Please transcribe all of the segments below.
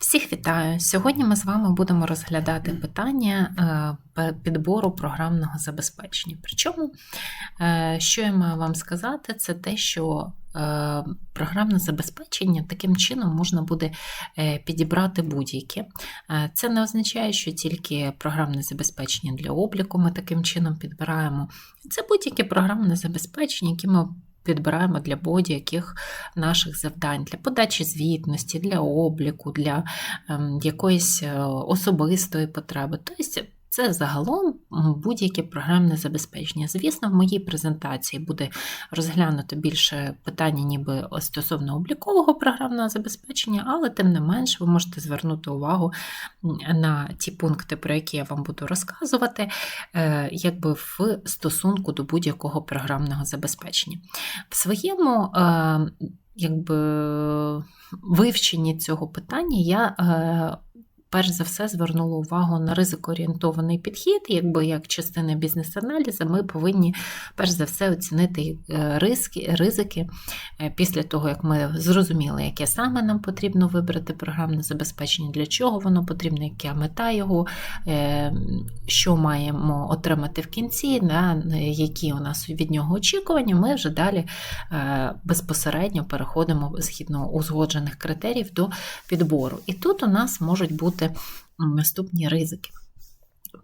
Всіх вітаю! Сьогодні ми з вами будемо розглядати питання е, підбору програмного забезпечення. Причому, е, що я маю вам сказати, це те, що е, програмне забезпечення таким чином можна буде підібрати будь-яке. Це не означає, що тільки програмне забезпечення для обліку ми таким чином підбираємо. Це будь-яке програмне забезпечення, яке ми підбираємо для будь-яких наших завдань, для подачі звітності, для обліку, для ем, якоїсь е, особистої потреби. Тобто це загалом будь-яке програмне забезпечення. Звісно, в моїй презентації буде розглянуто більше питання, ніби стосовно облікового програмного забезпечення, але тим не менш ви можете звернути увагу на ті пункти, про які я вам буду розказувати, е, якби в стосунку до будь-якого програмного забезпечення. В своєму е, якби, вивченні цього питання я е, перш за все звернула увагу на ризикоорієнтований підхід, якби як частина бізнес-аналізу, ми повинні перш за все оцінити е, ризики, ризики е, після того, як ми зрозуміли, яке саме нам потрібно вибрати програмне забезпечення, для чого воно потрібно, яка мета його, е, що маємо отримати в кінці, які у нас від нього очікування, ми вже далі безпосередньо переходимо згідно узгоджених критеріїв до підбору. І тут у нас можуть бути бути наступні ризики.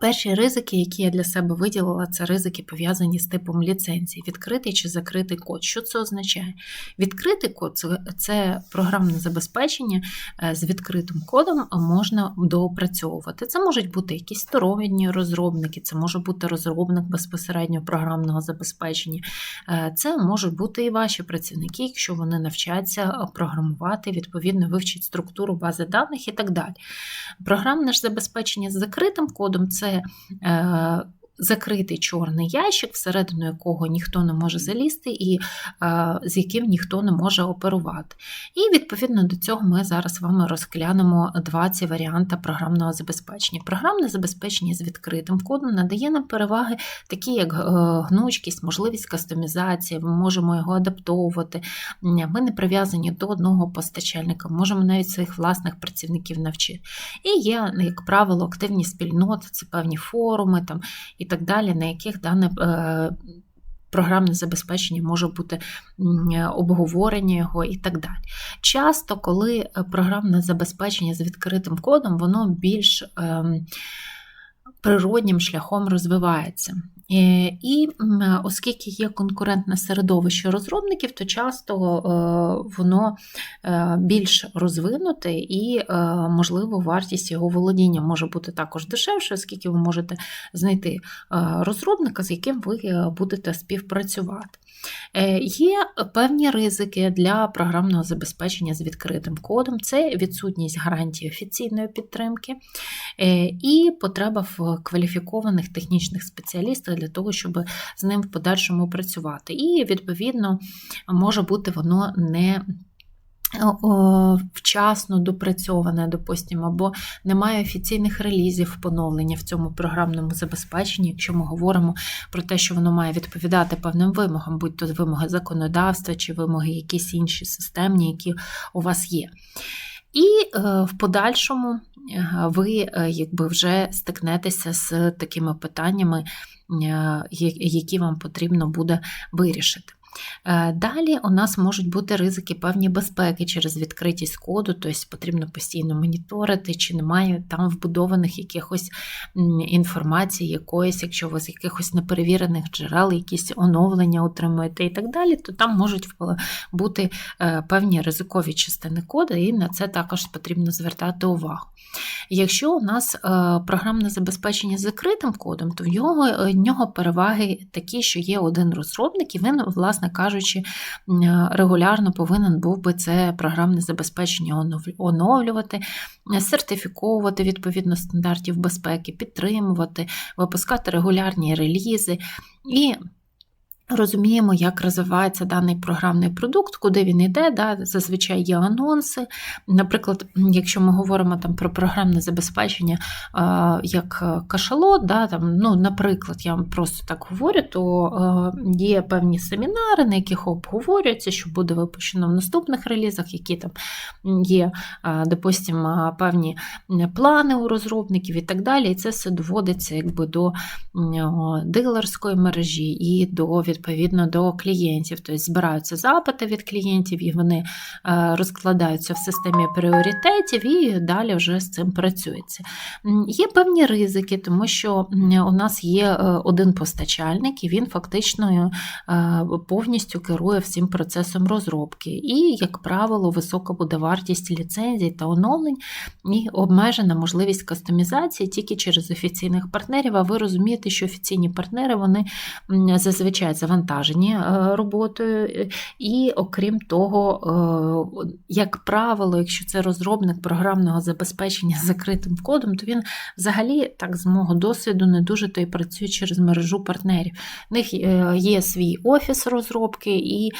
Перші ризики, які я для себе виділила, це ризики пов'язані з типом ліцензії, відкритий чи закритий код. Що це означає? Відкритий код це, програмне забезпечення е, з відкритим кодом можна доопрацьовувати. Це можуть бути якісь сторонні розробники, це може бути розробник безпосередньо програмного забезпечення. Е, це можуть бути і ваші працівники, якщо вони навчаться програмувати, відповідно вивчать структуру бази даних і так далі. Програмне ж забезпечення з закритим кодом це е, закритий чорний ящик, всередину якого ніхто не може залізти, і е, з яким ніхто не може оперувати. І відповідно до цього ми зараз з вами розглянемо два ці варіанти програмного забезпечення. Програмне забезпечення з відкритим кодом надає нам переваги, такі як е, гнучкість, можливість кастомізації, ми можемо його адаптовувати. Ми не прив'язані до одного постачальника, можемо навіть своїх власних працівників навчити. І є, як правило, активні спільноти, це певні форуми там, і так далі, на яких дане е, програмне забезпечення може бути обговорення його і так далі. Часто, коли е, програмне забезпечення з відкритим кодом, воно більш ем, природнім шляхом розвивається. Е, і оскільки є конкурентне середовище розробників, то часто е, воно е, більш розвинуте і, можливо, вартість його володіння може бути також дешевше, оскільки ви можете знайти розробника, з яким ви будете співпрацювати. Є певні ризики для програмного забезпечення з відкритим кодом, це відсутність гарантії офіційної підтримки і потреба в кваліфікованих технічних спеціалістах для того, щоб з ним в подальшому працювати. І, відповідно, може бути воно не Вчасно допрацьоване, допустимо, або немає офіційних релізів поновлення в цьому програмному забезпеченні, якщо ми говоримо про те, що воно має відповідати певним вимогам, будь то вимоги законодавства чи вимоги якісь інші системні, які у вас є. І е, в подальшому е, ви е, якби вже стикнетеся з такими питаннями, які вам потрібно буде вирішити. Е, далі у нас можуть бути ризики певні безпеки через відкритість коду, тобто потрібно постійно моніторити, чи немає там вбудованих якихось інформації, якоїсь, якщо ви з якихось неперевірених джерел, якісь оновлення отримуєте і так далі, то там можуть бути е, певні ризикові частини коду, і на це також потрібно звертати увагу. Якщо у нас е, програмне забезпечення закритим кодом, то в нього, в нього переваги такі, що є один розробник, і він, власне, власне кажучи, регулярно повинен був би це програмне забезпечення оновлювати, сертифіковувати відповідно стандартів безпеки, підтримувати, випускати регулярні релізи. І Розуміємо, як розвивається даний програмний продукт, куди він йде. Да? Зазвичай є анонси. Наприклад, якщо ми говоримо там про програмне забезпечення е, як кашалот, да, там, ну, наприклад, я вам просто так говорю, то е, є певні семінари, на яких обговорюється, що буде випущено в наступних релізах, які там є, е, допустимо, певні плани у розробників і так далі. І це все доводиться якби до дилерської мережі і до відповідно до клієнтів. Тобто збираються запити від клієнтів, і вони е, розкладаються в системі пріоритетів, і далі вже з цим працюється. Є певні ризики, тому що у нас є е, один постачальник, і він фактично е, повністю керує всім процесом розробки. І, як правило, висока буде вартість ліцензій та оновлень і обмежена можливість кастомізації тільки через офіційних партнерів. А ви розумієте, що офіційні партнери вони зазвичай завантажені е, роботою. Е, і, окрім того, е, як правило, якщо це розробник програмного забезпечення закритим кодом, то він взагалі, так з мого досвіду, не дуже то й працює через мережу партнерів. У них є свій офіс розробки, і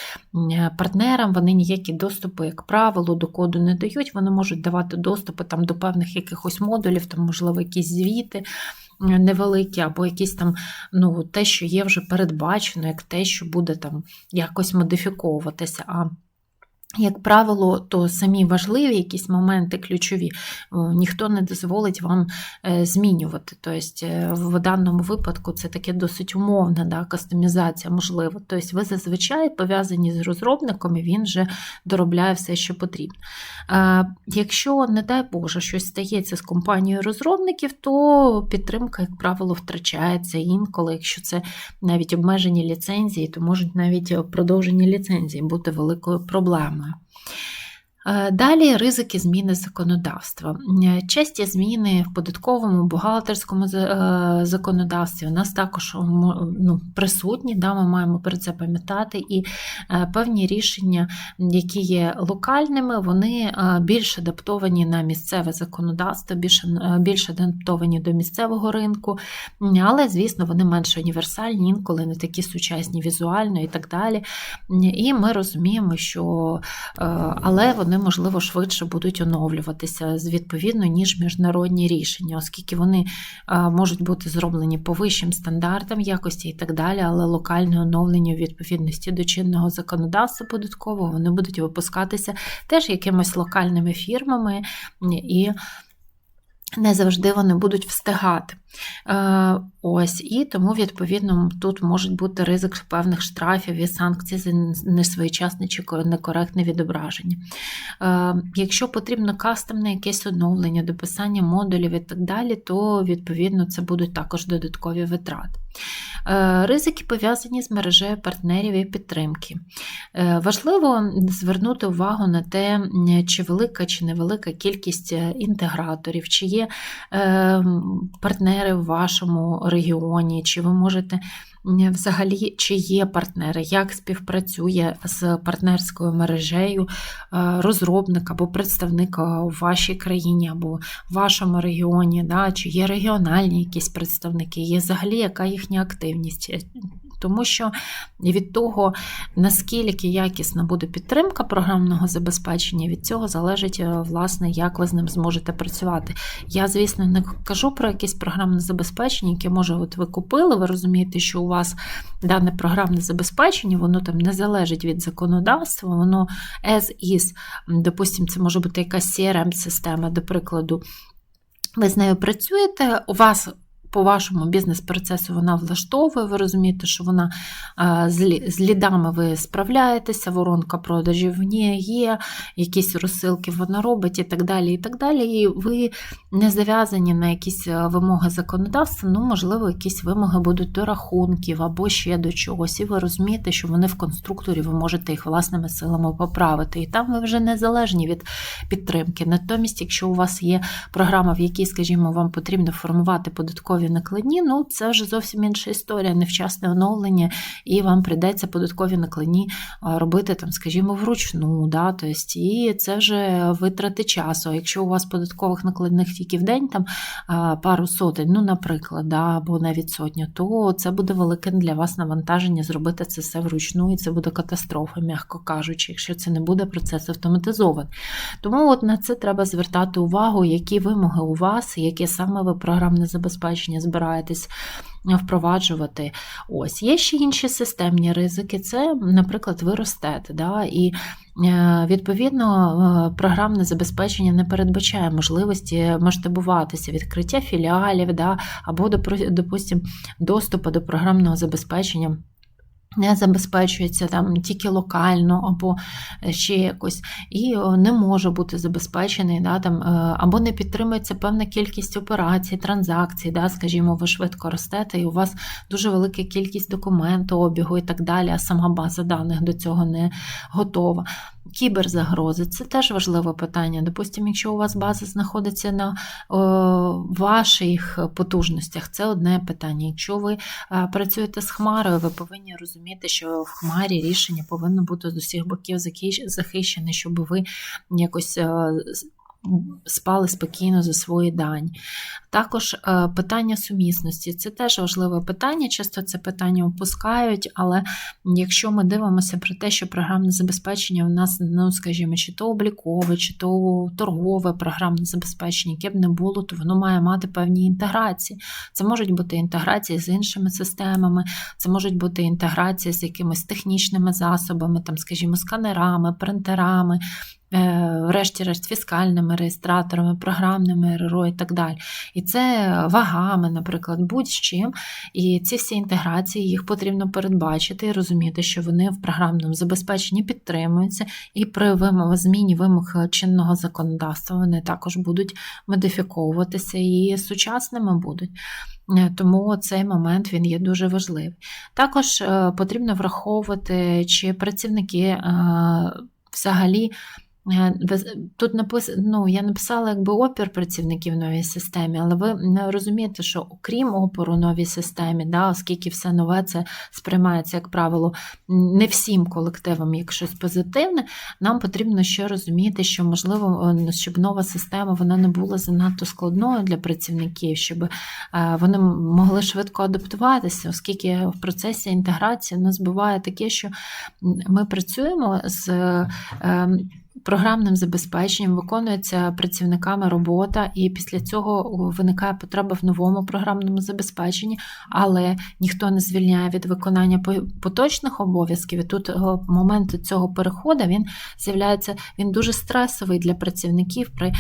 партнерам вони ніякі доступи, як правило, до коду не дають. Вони можуть давати доступи там до певних якихось модулів, там, можливо, якісь звіти невеликі, або якісь там, ну, те, що є вже передбачено, як те, що буде там якось модифіковуватися. А як правило, то самі важливі якісь моменти ключові, ніхто не дозволить вам е, змінювати. Тобто, е, в даному випадку це таке досить умовна да, кастомізація, можливо. Тобто, ви зазвичай пов'язані з розробником, і він вже доробляє все, що потрібно. Якщо, не дай Боже, щось стається з компанією розробників, то підтримка, як правило, втрачається інколи, якщо це навіть обмежені ліцензії, то можуть навіть продовжені ліцензії бути великою проблемою. Yeah. Далі ризики зміни законодавства. Е, часті зміни в податковому, бухгалтерському е, законодавстві у нас також ну, присутні, да, ми маємо про це пам'ятати, і певні рішення, які є локальними, вони більш адаптовані на місцеве законодавство, більш, більш адаптовані до місцевого ринку, але, звісно, вони менш універсальні, інколи не такі сучасні візуально і так далі. І ми розуміємо, що але вони вони, можливо, швидше будуть оновлюватися відповідно, ніж міжнародні рішення, оскільки вони можуть бути зроблені по вищим стандартам якості і так далі, але локальне оновлення у відповідності до чинного законодавства податкового вони будуть випускатися теж якимись локальними фірмами і не завжди вони будуть встигати. Е, ось, І тому, відповідно, тут можуть бути ризик певних штрафів і санкцій за несвоєчасне чи некоректне відображення. Е, якщо потрібно кастомне якесь оновлення, дописання модулів і так далі, то відповідно це будуть також додаткові витрати. Е, ризики пов'язані з мережею партнерів і підтримки. Важливо звернути увагу на те, чи велика чи невелика кількість інтеграторів, чи є партнери партнери в вашому регіоні, чи ви можете взагалі, чи є партнери, як співпрацює з партнерською мережею е, розробник або представник у вашій країні або в вашому регіоні, да, чи є регіональні якісь представники, є взагалі яка їхня активність. Тому що від того, наскільки якісна буде підтримка програмного забезпечення, від цього залежить, е, власне, як ви з ним зможете працювати. Я, звісно, не кажу про якесь програмне забезпечення, яке, може, от ви купили, ви розумієте, що у вас дане програмне забезпечення, воно там не залежить від законодавства, воно as is. Допустимо, це може бути якась CRM-система, до прикладу. Ви з нею працюєте, у вас по вашому бізнес-процесу вона влаштовує, ви розумієте, що вона з лідами ви справляєтеся, воронка продажів в ній є, якісь розсилки вона робить і так далі. І так далі. І ви не зав'язані на якісь вимоги законодавства, ну, можливо, якісь вимоги будуть до рахунків або ще до чогось. І ви розумієте, що вони в конструкторі, ви можете їх власними силами поправити. І там ви вже незалежні від підтримки. Натомість, якщо у вас є програма, в якій, скажімо, вам потрібно формувати податкові податкові накладні, ну це вже зовсім інша історія, невчасне оновлення, і вам прийдеться податкові накладні робити, там, скажімо, вручну. Да, тобто, І це вже витрати часу. Якщо у вас податкових накладних тільки в день, там пару сотень, ну, наприклад, да, або навіть сотня, то це буде велике для вас навантаження зробити це все вручну, і це буде катастрофа, м'яко кажучи, якщо це не буде процес автоматизований. Тому от на це треба звертати увагу, які вимоги у вас, яке саме ви програмне забезпечення збираєтесь впроваджувати. Ось Є ще інші системні ризики, це, наприклад, ви ростете. Да, і е, Відповідно, е, програмне забезпечення не передбачає можливості масштабуватися, відкриття філіалів да, або, допустим, доступу до програмного забезпечення не забезпечується там тільки локально, або е, ще якось, і не може бути забезпечений, да, там, е, або не підтримується певна кількість операцій, транзакцій, да, скажімо, ви швидко ростете, і у вас дуже велика кількість документообігу і так далі, а сама база даних до цього не готова. Кіберзагрози це теж важливе питання. Допустимо, якщо у вас база знаходиться на о, ваших потужностях, це одне питання. Якщо ви а, працюєте з Хмарою, ви повинні розуміти, що в Хмарі рішення повинно бути з усіх боків захищене, щоб ви якось а, спали спокійно за свої дані. Також е, питання сумісності це теж важливе питання. Часто це питання опускають, але якщо ми дивимося про те, що програмне забезпечення у нас, ну скажімо, чи то облікове, чи то торгове програмне забезпечення, яке б не було, то воно має мати певні інтеграції. Це можуть бути інтеграції з іншими системами, це можуть бути інтеграції з якимись технічними засобами, там, скажімо, сканерами, принтерами. Е, врешті-решт, фіскальними реєстраторами, програмними РРО і так далі. І це вагами, наприклад, будь-чим. І ці всі інтеграції їх потрібно передбачити і розуміти, що вони в програмному забезпеченні підтримуються, і при зміні вимог чинного законодавства вони також будуть модифіковуватися і сучасними будуть. Е, тому цей момент він є дуже важливий. Також е, потрібно враховувати, чи працівники взагалі. Е, тут написано, ну, я написала якби опір працівників в новій системі, але ви не розумієте, що окрім опору новій системі, да, оскільки все нове це сприймається, як правило, не всім колективам як щось позитивне, нам потрібно ще розуміти, що можливо, щоб нова система вона не була занадто складною для працівників, щоб е, вони могли швидко адаптуватися, оскільки в процесі інтеграції в нас буває таке, що ми працюємо з. Програмним забезпеченням виконується працівниками робота, і після цього виникає потреба в новому програмному забезпеченні, але ніхто не звільняє від виконання поточних обов'язків. І тут е, момент цього переходу він з'являється він дуже стресовий для працівників при е,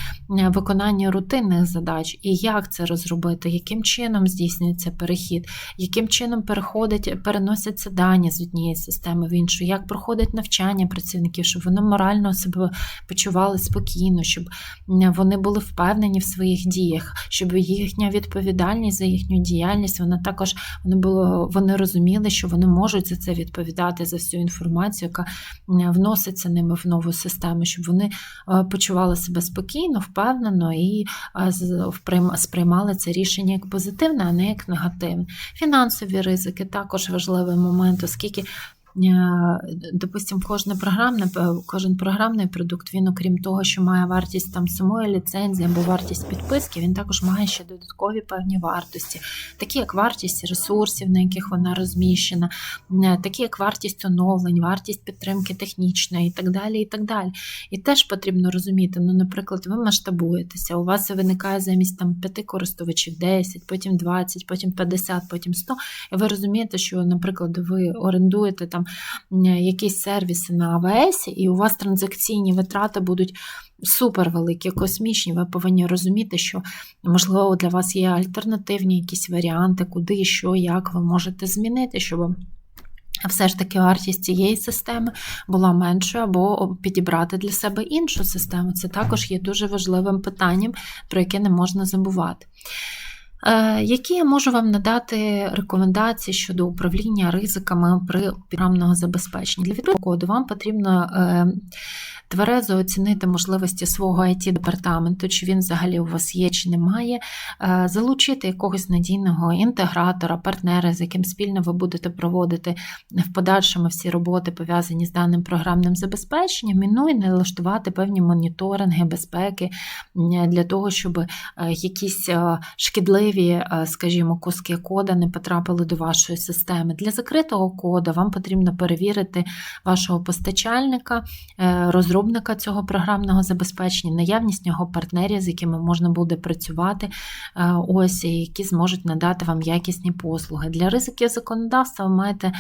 виконанні рутинних задач. І як це розробити, яким чином здійснюється перехід, яким чином переходить, переносяться дані з однієї системи в іншу, як проходить навчання працівників, щоб вони морально себе почували спокійно, щоб вони були впевнені в своїх діях, щоб їхня відповідальність за їхню діяльність вона також вони було, вони розуміли, що вони можуть за це відповідати за всю інформацію, яка вноситься ними в нову систему, щоб вони е, почували себе спокійно, впевнено і е, сприймали це рішення як позитивне, а не як негативне. Фінансові ризики також важливий момент, оскільки допустим, кожне програмне, кожен програмний продукт, він, окрім того, що має вартість там самої ліцензії або вартість підписки, він також має ще додаткові певні вартості, такі як вартість ресурсів, на яких вона розміщена, е, такі як вартість оновлень, вартість підтримки технічної і так далі. І так далі. І теж потрібно розуміти, ну, наприклад, ви масштабуєтеся, у вас виникає замість там 5 користувачів 10, потім 20, потім 50, потім 100. І ви розумієте, що, наприклад, ви орендуєте там якісь сервіси на АВС, і у вас транзакційні витрати будуть супер великі, космічні. Ви повинні розуміти, що, можливо, для вас є альтернативні якісь варіанти, куди, що, як ви можете змінити, щоб. Все ж таки вартість цієї системи була меншою, або підібрати для себе іншу систему. Це також є дуже важливим питанням, про яке не можна забувати. Е, Які я можу вам надати рекомендації щодо управління ризиками при програмного забезпечення? Для відповідного коду вам потрібно е, тверезо оцінити можливості свого it департаменту, чи він взагалі у вас є, чи немає, е, залучити якогось надійного інтегратора, партнера, з яким спільно ви будете проводити в подальшому всі роботи, пов'язані з даним програмним забезпеченням, і, ну і налаштувати певні моніторинги безпеки для того, щоб якісь шкідливі, е, скажімо, куски кода не потрапили до вашої системи. Для закритого кода вам потрібно перевірити вашого постачальника, е, розробника цього програмного забезпечення, наявність нього партнерів, з якими можна буде працювати, е, ось які зможуть надати вам якісні послуги. Для ризиків законодавства ви маєте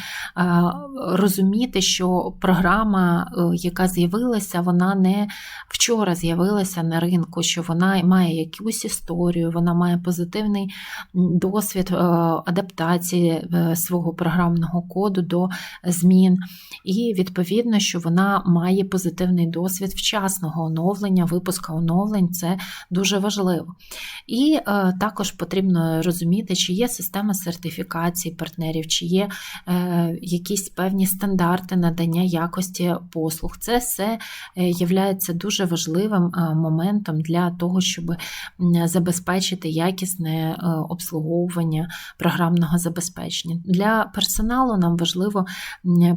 розуміти, що програма, яка з'явилася, вона не вчора з'явилася на ринку, що вона має якусь історію, вона має позитивний м, досвід е, адаптації е, свого програмного коду до змін, і відповідно, що вона має позитивний досвід вчасного оновлення, випуска оновлень це дуже важливо. І е, також потрібно розуміти, чи є система сертифікації партнерів, чи є якісь певні стандарти надання якості послуг. Це все є дуже важливим моментом для того, щоб забезпечити якісне е, обслуговування програмного забезпечення. Для персоналу нам важливо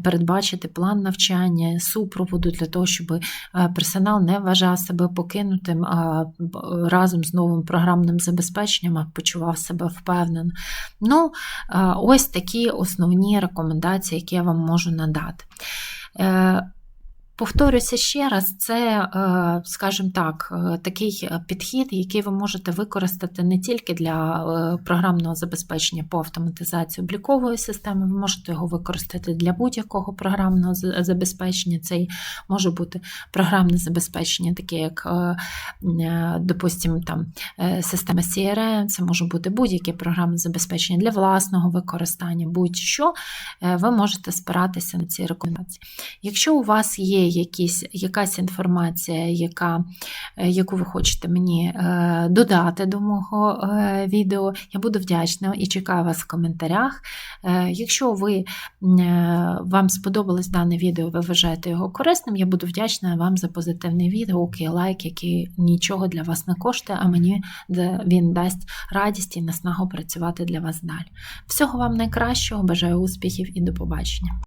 передбачити план навчання, супроводу для того, щоб е, персонал не вважав себе покинутим а разом з новим програмним забезпеченням, а почував себе впевнено. Ну, е, ось такі основні рекомендації, які я вам можу надати. Повторюся ще раз, це, е, скажімо так, е, такий е, підхід, який ви можете використати не тільки для програмного забезпечення по автоматизації облікової системи, ви можете його використати для будь-якого програмного забезпечення. Це може бути програмне забезпечення, таке як, допустимо, там система CRM, це може бути будь-яке програмне забезпечення для власного використання, будь-що, ви можете спиратися на ці рекомендації. Якщо у вас є якісь, якась інформація, яка, е, яку ви хочете мені е, додати до мого е, відео, я буду вдячна і чекаю вас в коментарях. Якщо ви, вам сподобалось дане відео, ви вважаєте його корисним, я буду вдячна вам за позитивний відгук і лайк, який нічого для вас не коштує, а мені він дасть радість і наснагу працювати для вас далі. Всього вам найкращого, бажаю успіхів і до побачення.